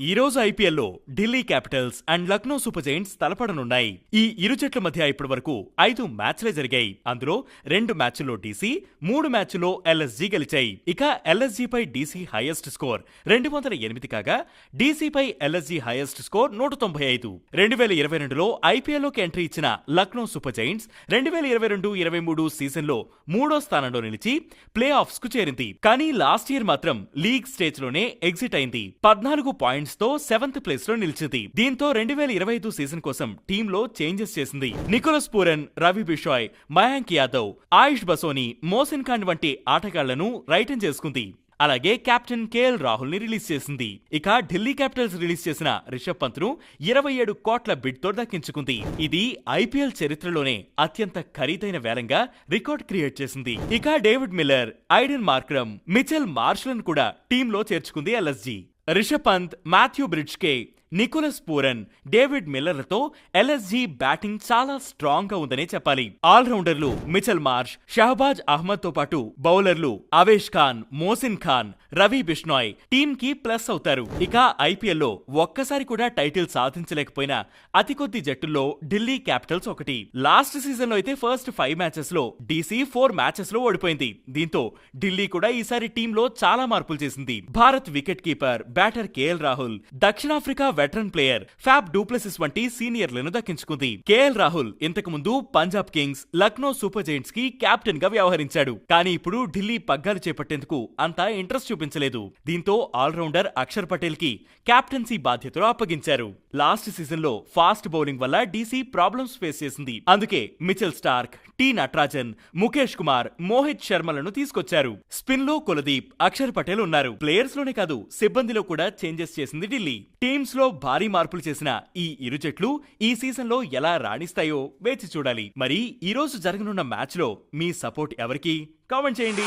ఈ రోజు ఐపీఎల్లో Delhi capitals and Lucknow super giants తలపడనున్నాయి. ఈ ఇరు జట్ల మధ్య ఇప్పటి వరకు ఐదు మ్యాచ్లే జరిగాయి. అందులో రెండు మ్యాచ్ల్లో డీసీ మూడు మ్యాచ్ల్లో ఎల్ఎస్జీ గెలిచాయి. ఇక ఎల్ఎస్జీపై డీసీ హైయెస్ట్ స్కోర్ రెండు వందల ఎనిమిది కాగా డీసీపై ఎల్ఎస్జీ హైయెస్ట్ స్కోర్ నూట తొంభై ఐదు. రెండు వేల ఇరవై రెండులో ఐపీఎల్లోకి ఎంట్రీ ఇచ్చిన లక్నో సూపర్ జైంట్స్ రెండు వేల ఇరవై రెండు ఇరవై మూడు సీజన్లో మూడో స్థానంలో నిలిచి ప్లే ఆఫ్స్కు చేరింది. కానీ లాస్ట్ ఇయర్ మాత్రం లీగ్ స్టేజ్లోనే ఎగ్జిట్ అయింది. పద్నాలుగు పాయింట్ పాయింట్స్తో సెవెంత్ ప్లేస్లో నిలిచింది. దీంతో రెండు వేల ఇరవై ఐదు సీజన్ కోసం టీంలో చేంజెస్ చేసింది. నికోలస్ పూరన్ రవి బిషాయ్ మయాంక్ యాదవ్ ఆయుష్ బసోని మోసిన్ ఖాన్ వంటి ఆటగాళ్ళను రైటన్ చేసుకుంది. అలాగే కెప్టెన్ కేఎల్ రాహుల్ని రిలీజ్ చేసింది. ఇక ఢిల్లీ క్యాపిటల్స్ రిలీజ్ చేసిన రిషబ్ పంత్ను ఇరవై ఏడు కోట్ల బిడ్తో దక్కించుకుంది. ఇది ఐపీఎల్ చరిత్రలోనే అత్యంత ఖరీదైన వేలంగా రికార్డ్ క్రియేట్ చేసింది. ఇక David Miller Aiden Markram Mitchell Marshall కూడా టీంలో చేర్చుకుంది LSG. Rishabh Pant Matthew Breetzke Nicholas Pooran David మిల్లర్లతో LSG batting చాలా స్ట్రాంగ్గా ఉందనే చెప్పాలి. ఆల్రౌండర్లు మిచెల్ మార్ష్ షహబాజ్ అహ్మద్తో పాటు బౌలర్లు అవేష్ ఖాన్ మోసిన్ ఖాన్ రవి బిష్నాయ్ టీమ్కి ప్లస్ అవుతారు. ఇక ఐపీఎల్లో ఒక్కసారి కూడా టైటిల్ సాధించలేకపోయిన అతి కొద్ది జట్టుల్లో ఢిల్లీ క్యాపిటల్స్ ఒకటి. లాస్ట్ సీజన్లో అయితే ఫస్ట్ ఫైవ్ మ్యాచెస్లో డీసీ ఫోర్ మ్యాచెస్లో ఓడిపోయింది. దీంతో ఢిల్లీ కూడా ఈసారి టీంలో చాలా మార్పులు చేసింది. Bharat wicket keeper batter KL Rahul దక్షిణాఫ్రికా వెటరన్ ప్లేయర్ ఫ్యాబ్ డూప్లెసిస్ వంటి సీనియర్లను దక్కించుకుంది. కేఎల్ రాహుల్ ఇంతకు ముందు పంజాబ్ కింగ్స్ లక్నో సూపర్ జైంట్స్కి కెప్టెన్గా వ్యవహరించాడు. కానీ ఇప్పుడు ఢిల్లీ పగ్గాలు చేపట్టేందుకు అంత ఇంట్రెస్ట్ చూపించలేదు. దీంతో ఆల్రౌండర్ అక్షర్ పటేల్కి కెప్టెన్సీ బాధ్యతలు అప్పగించారు. లాస్ట్ సీజన్లో ఫాస్ట్ బౌలింగ్ వల్ల డీసీ ప్రాబ్లమ్స్ ఫేస్ చేసింది. అందుకే Mitchell Starc T Natarajan Mukesh Kumar Mohit శర్మలను తీసుకొచ్చారు. స్పిన్లో కులదీప్ అక్షర్ పటేల్ ఉన్నారు. ప్లేయర్స్లోనే కాదు సిబ్బందిలో కూడా చేంజెస్ చేసింది ఢిల్లీ. టీమ్స్లో భారీ మార్పులు చేసిన ఈ ఇరు జట్లు ఈ సీజన్లో ఎలా రాణిస్తాయో వేచి చూడాలి. మరి ఈ రోజు జరగనున్న మ్యాచ్లో మీ సపోర్ట్ ఎవరికి? కామెంట్ చేయండి.